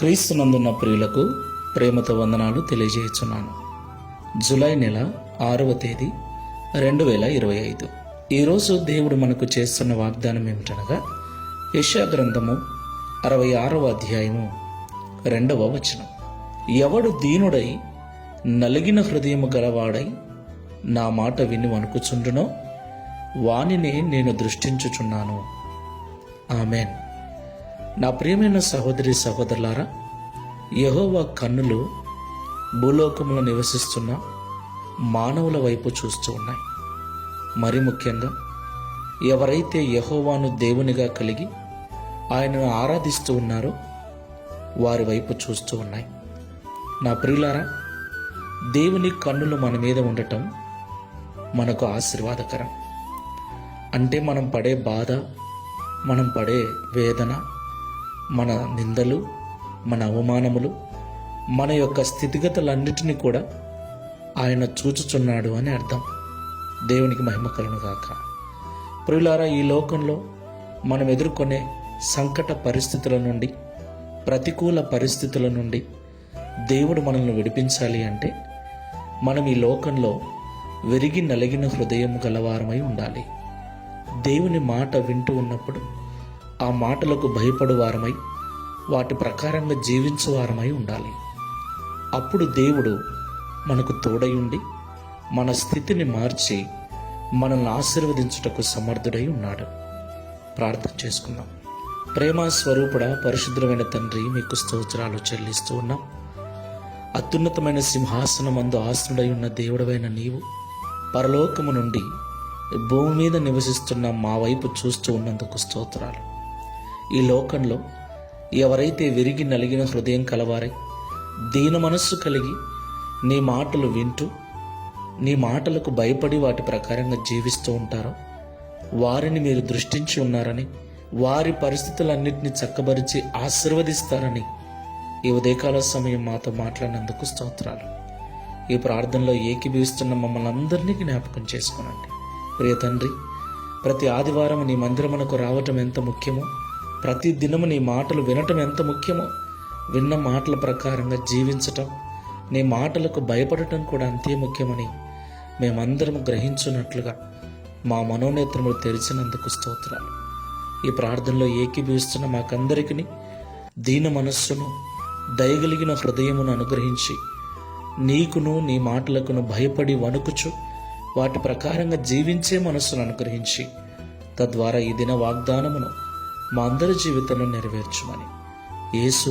క్రీస్తునందున్న ప్రియులకు ప్రేమతో వందనాలు తెలియజేస్తున్నాను. జూలై నెల ఆరవ తేదీ రెండు వేల ఇరవై ఐదు. ఈరోజు దేవుడు మనకు చేస్తున్న వాగ్దానం ఏమిటనగా యశా గ్రంథము అరవై ఆరవ అధ్యాయము రెండవ వచనం. ఎవడు దీనుడై నలిగిన హృదయము గలవాడై నా మాట విని వణుకుచుండునో వానిని నేను దృష్టించుచున్నాను. ఆమెన్. నా ప్రియమైన సహోదరి సహోదరులారా యహోవా కన్నులు భూలోకంలో నివసిస్తున్న మానవుల వైపు చూస్తూ ఉన్నాయి. మరి ముఖ్యంగా ఎవరైతే యహోవాను దేవునిగా కలిగి ఆయనను ఆరాధిస్తూ ఉన్నారో వారి వైపు చూస్తూ ఉన్నాయి. నా ప్రియులారా దేవుని కన్నులు మన మీద ఉండటం మనకు ఆశీర్వాదకరం. అంటే మనం పడే బాధ మనం పడే వేదన మన నిందలు మన అవమానములు మన యొక్క స్థితిగతులన్నిటినీ కూడా ఆయన చూచుచున్నాడు అని అర్థం. దేవునికి మహిమ కలను గాక. ప్రియులారా ఈ లోకంలో మనం ఎదుర్కొనే సంకట పరిస్థితుల నుండి ప్రతికూల పరిస్థితుల నుండి దేవుడు మనల్ని విడిపించాలి అంటే మనం ఈ లోకంలో విరిగి నలిగిన హృదయం గలవారమై ఉండాలి. దేవుని మాట వింటూ ఉన్నప్పుడు ఆ మాటలకు భయపడు వారమై వాటి ప్రకారంగా జీవించు వారమై ఉండాలి. అప్పుడు దేవుడు మనకు తోడై ఉండి మన స్థితిని మార్చి మనల్ని ఆశీర్వదించుటకు సమర్థుడై ఉన్నాడు. ప్రార్థన చేసుకుందాం. ప్రేమ స్వరూపుడ పరిశుద్ధమైన తండ్రి మీకు స్తోత్రాలు చెల్లిస్తూ ఉన్నాం. అత్యున్నతమైన సింహాసనం అందు ఆసనుడై ఉన్న దేవుడవైన నీవు పరలోకము నుండి భూమి మీద నివసిస్తున్న మా వైపు చూస్తూ ఉన్నందుకు స్తోత్రాలు. ఈ లోకంలో ఎవరైతే విరిగి నలిగిన హృదయం కలవారై దీన మనస్సు కలిగి నీ మాటలు వింటూ నీ మాటలకు భయపడి వాటి ప్రకారంగా జీవిస్తూ ఉంటారో వారిని మీరు దృష్టించి ఉన్నారని వారి పరిస్థితులన్నింటినీ చక్కబరిచి ఆశీర్వదిస్తారని ఈ ఉదయకాల సమయం మాతో మాట్లాడినందుకు స్తోత్రాలు. ఈ ప్రార్థనలో ఏకీభవిస్తున్న మమ్మల్ని అందరినీ జ్ఞాపకం చేసుకోనండి. ప్రియ తండ్రి ప్రతి ఆదివారం నీ మందిరమునకు రావటం ఎంత ముఖ్యమో ప్రతి దినము నీ మాటలు వినటం ఎంత ముఖ్యమో? విన్న మాటల ప్రకారంగా జీవించటం నీ మాటలకు భయపడటం కూడా అంతే ముఖ్యమని మేమందరం గ్రహించున్నట్లుగా మా మనోనేత్రములు తెరిచినందుకు స్తోత్రాలు. ఈ ప్రార్థనలో ఏకీభవిస్తున్న మాకందరికీ దీన మనస్సును దయగలిగిన హృదయమును అనుగ్రహించి నీకును నీ మాటలకును భయపడి వణుకుచు వాటి ప్రకారంగా జీవించే మనస్సును అనుగ్రహించి తద్వారా ఈ దిన వాగ్దానమును మా అందరి జీవితంలో నెరవేర్చుమని. యేసు